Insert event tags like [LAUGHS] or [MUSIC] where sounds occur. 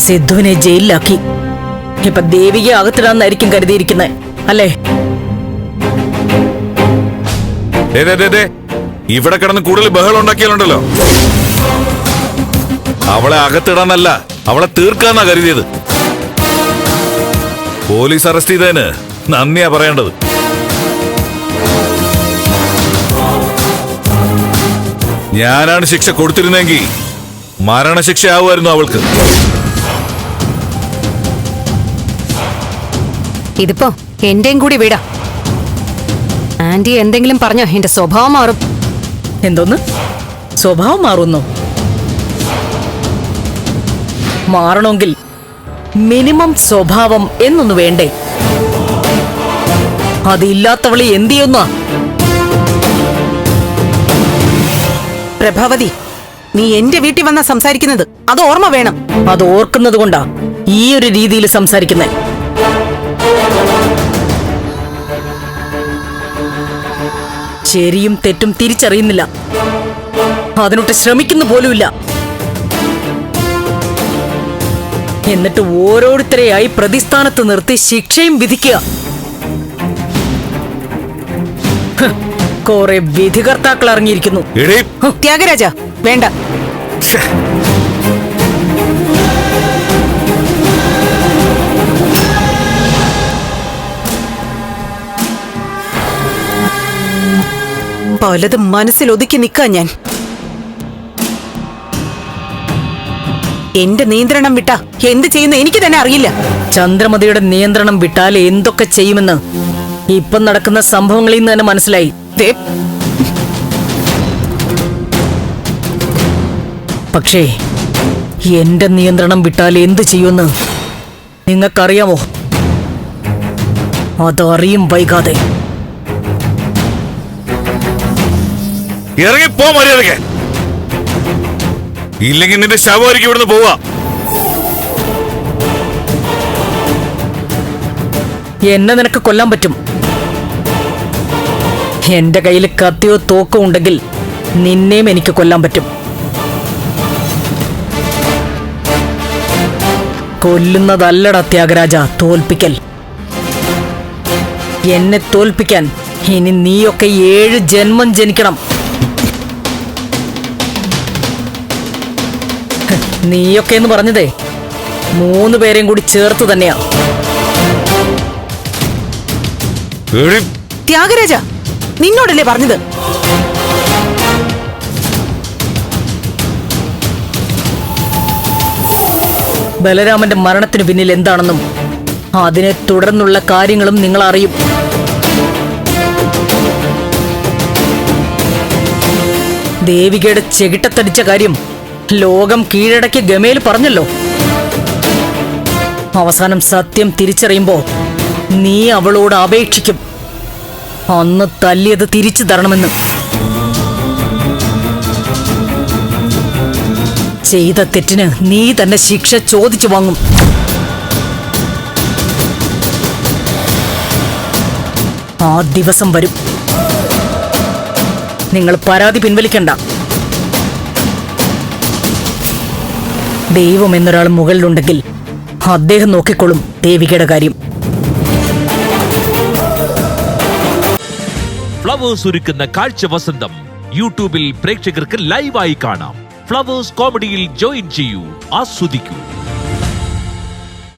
സിദ്ധുവിനെ ജയിലിലാക്കി. ഇപ്പൊ ദേവിയെ അകത്തിടാന്നായിരിക്കും കരുതിയിരിക്കുന്നത് അല്ലേ. ഇവിടെ കിടന്ന് കൂടുതൽ ബഹളം ഉണ്ടാക്കിയാലുണ്ടല്ലോ. അവളെ അകത്തിടാനല്ല അവളെ തീർക്കാന്നാ കരുതിയത്. പോലീസ് അറസ്റ്റ് ചെയ്തതിന് നന്ദിയാ പറയേണ്ടത്. ഞാനാണ് ശിക്ഷ കൊടുത്തിരുന്നെങ്കിൽ മരണശിക്ഷ ആവുമായിരുന്നു അവൾക്ക്. ഇതിപ്പോ എന്റെയും കൂടി വീടാ. ആന്റി എന്തെങ്കിലും പറഞ്ഞോ? എന്റെ സ്വഭാവം മാറും. എന്തോന്ന്? സ്വഭാവം മാറുന്നു? മാറണമെങ്കിൽ മിനിമം സ്വഭാവം എന്നൊന്ന് വേണ്ടേ? അതില്ലാത്തവളെ എന്ത് ചെയ്യുന്ന? പ്രഭാവതി നീ എന്റെ വീട്ടിൽ വന്നാ സംസാരിക്കുന്നത്. അത് ഓർമ്മ വേണം. അത് ഓർക്കുന്നത് കൊണ്ടാ ഈ ഒരു രീതിയിൽ സംസാരിക്കുന്നത് ശരിയും തെറ്റും തിരിച്ചറിയുന്നില്ല. അതിനൊട്ട് ശ്രമിക്കുന്നു പോലുമില്ല. എന്നിട്ട് ഓരോരുത്തരെയായി പ്രതിസ്ഥാനത്ത് നിർത്തി ശിക്ഷയും വിധിക്കുക. കുറെ വിധികർത്താക്കൾ ഇറങ്ങിയിരിക്കുന്നു. ത്യാഗരാജ വേണ്ട. പലതും മനസ്സിൽ ഒതുക്കി നിൽക്കാൻ ഞാൻ. എന്റെ നിയന്ത്രണം വിട്ട. എന്ത് ചെയ്യുന്ന എനിക്ക് തന്നെ അറിയില്ല. ചന്ദ്രമതിയുടെ നിയന്ത്രണം വിട്ടാൽ എന്തൊക്കെ ചെയ്യുമെന്ന്. ഇപ്പം നടക്കുന്ന സംഭവങ്ങളിൽ നിന്ന് തന്നെ മനസ്സിലായി. പക്ഷേ എന്റെ നിയന്ത്രണം വിട്ടാൽ എന്ത് ചെയ്യുമെന്ന് നിങ്ങൾക്കറിയാമോ? അതറിയും വൈകാതെ. ഇറങ്ങിപ്പോ മര്യാദയ്ക്ക് ഇല്ലെങ്കിൽ നിന്റെ ശവമായിരിക്കും ഇവിടുന്ന് പോവാ എന്നെ നിനക്ക് കൊല്ലാൻ പറ്റും. എന്റെ കയ്യിൽ കത്തിയോ തോക്കോ ഉണ്ടെങ്കിൽ നിന്നെയും എനിക്ക് കൊല്ലാൻ പറ്റും. കൊല്ലുന്നതല്ലട ത്യാഗരാജ തോൽപ്പിക്കൽ. എന്നെ തോൽപ്പിക്കാൻ ഇനി നീയൊക്കെ ഏഴ് ജന്മം ജനിക്കണം. [LAUGHS] നീയൊക്കെ എന്ന് പറഞ്ഞതേ. മൂന്ന് പേരെയും കൂടി ചേർത്ത് തന്നെയാ. ത്യാഗരാജ നിന്നോടല്ലേ പറഞ്ഞത്? ബലരാമന്റെ മരണത്തിന് പിന്നിൽ എന്താണെന്നും അതിനെ തുടർന്നുള്ള കാര്യങ്ങളും നിങ്ങൾ അറിയും ദേവികയുടെ ചെകിട്ടത്തടിച്ച കാര്യം ലോകം കീഴടക്കി ഗമയിൽ പറഞ്ഞല്ലോ. അവസാനം സത്യം തിരിച്ചറിയുമ്പോ നീ അവളോട് അപേക്ഷിക്കും. അന്ന് തല്ലിയത് തിരിച്ചു തരണമെന്ന്. ചെയ്ത തെറ്റിന് നീ തന്നെ ശിക്ഷ ചോദിച്ചു വാങ്ങും. ആ ദിവസം വരും. നിങ്ങൾ പരാതി പിൻവലിക്കണ്ട. ദൈവം എന്നൊരാൾ മുകളിലുണ്ടെങ്കിൽ അദ്ദേഹം നോക്കിക്കൊള്ളും ദേവികയുടെ കാര്യം. ഫ്ലവേഴ്സ് ഒരുക്കുന്ന കാഴ്ച വസന്തം യൂട്യൂബിൽ പ്രേക്ഷകർക്ക് ലൈവായി കാണാം. ഫ്ലവേഴ്സ് കോമഡിയിൽ ജോയിൻ ചെയ്യൂ ആസ്വദിക്കൂ.